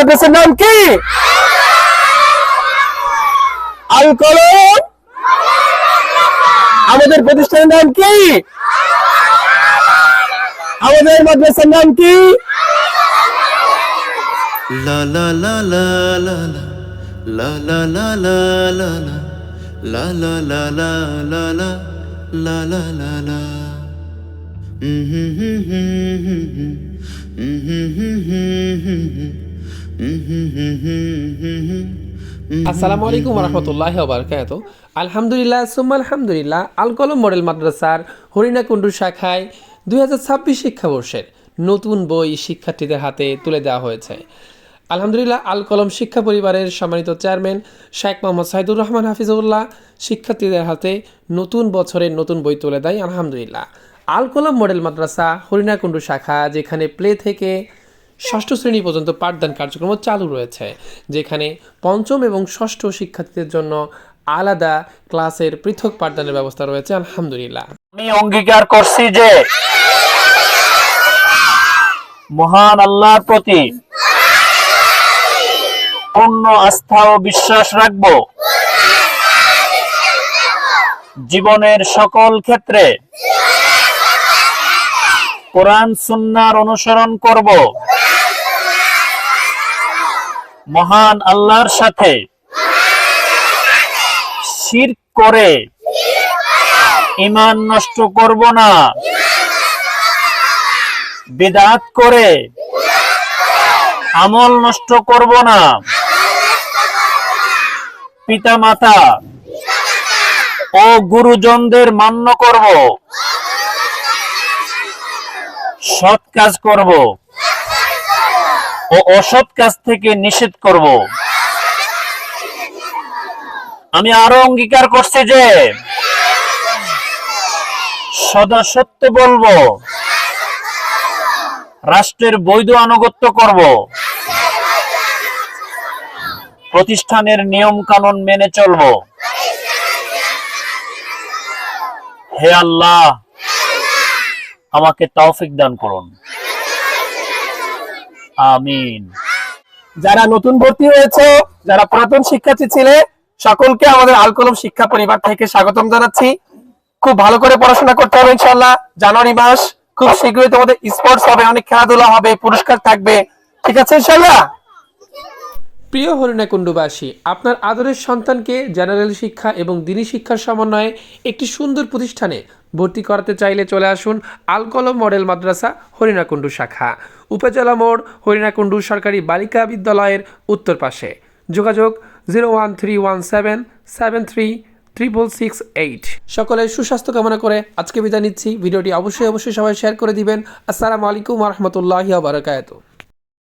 মাদ্রাসার নাম কি আল কলম আমাদের প্রতিষ্ঠানের নাম কি আমাদের মাদ্রাসার নাম কি la la la la la la la la আসসালামু আলাইকুম রহমতুল্লাহ বারকাত আলহামদুলিল্লাহ, সুম্মা আলহামদুলিল্লাহ আল কলম মডেল মাদ্রাসার হরিণাকুণ্ডু শাখায় দুই হাজার ছাব্বিশ শিক্ষাবর্ষের নতুন বই শিক্ষার্থীদের হাতে তুলে দেওয়া হয়েছে। আলহামদুলিল্লাহ আল কলম শিক্ষা পরিবারের সম্মানিত চেয়ারম্যান শেখ মোহাম্মদ সাইদুর রহমান হাফিজউল্লাহ শিক্ষার্থীদের হাতে নতুন বছরের নতুন বই তুলে দেয়, আলহামদুলিল্লাহ। আল কলম মডেল মাদ্রাসা হরিণাকুণ্ডু শাখা, যেখানে প্লে থেকে ষষ্ঠ শ্রেণি পর্যন্ত পাঠদান কার্যক্রম চালু রয়েছে, যেখানে পঞ্চম এবং ষষ্ঠ শিক্ষার্থীদের জন্য আলাদা ক্লাসের পৃথক পাঠদানের ব্যবস্থা রয়েছে, আলহামদুলিল্লাহ। আমি অঙ্গীকার করছি যে মহান আল্লাহর প্রতি পূর্ণ আস্থা ও বিশ্বাস রাখব। জীবনের সকল ক্ষেত্রে কোরআন, সুন্নার অনুসরণ করব। মহান আল্লাহর সাথে শির করে। ইমান নষ্ট করব না। বেদাত করে। আমল নষ্ট করব না। পিতা মাতা ও গুরুজনদের মান্য করব। সৎ কাজ করব। ও অসৎ কাজ থেকে নিষেধ করব। আমি আরও অঙ্গীকার করছি যে, সদা সত্য বলব, রাষ্ট্রের বৈধ আনুগত্য করব। প্রতিষ্ঠানের নিয়ম কানুন মেনে চলব। হে আল্লাহ, আমাকে তৌফিক দান করুন। আমিন। যারা নতুন ভর্তি হয়েছে, যারা পুরাতন শিক্ষার্থী ছিলে, সকলকে আমাদের আলকলম শিক্ষা পরিবার থেকে স্বাগতম জানাচ্ছি। খুব ভালো করে পড়াশোনা করতে হবে ইনশাল্লাহ জানুয়ারি মাস। খুব শীঘ্রই তোমাদের স্পোর্টস হবে, অনেক খেলাধুলা হবে, পুরস্কার থাকবে। ঠিক আছে ইনশাল্লাহ প্রিয় হরিণাকুণ্ডুবাসী, আপনার আদরের সন্তানকে জেনারেল শিক্ষা এবং দিনী শিক্ষার সমন্বয়ে একটি সুন্দর প্রতিষ্ঠানে ভর্তি করাতে চাইলে চলে আসুন আলকলম মডেল মাদ্রাসা হরিণাকুণ্ডু শাখা। উপজেলা মোড় হরিণাকুণ্ডু সরকারি বালিকা বিদ্যালয়ের উত্তর পাশে। যোগাযোগ zero one three one seven seven three triple six eight. সকলের সুস্বাস্থ্য কামনা করে আজকে বিদায় নিচ্ছি। ভিডিওটি অবশ্যই অবশ্যই সবাই শেয়ার করে দিবেন। আসসালামু আলাইকুম রহমতুল্লাহ বারকাত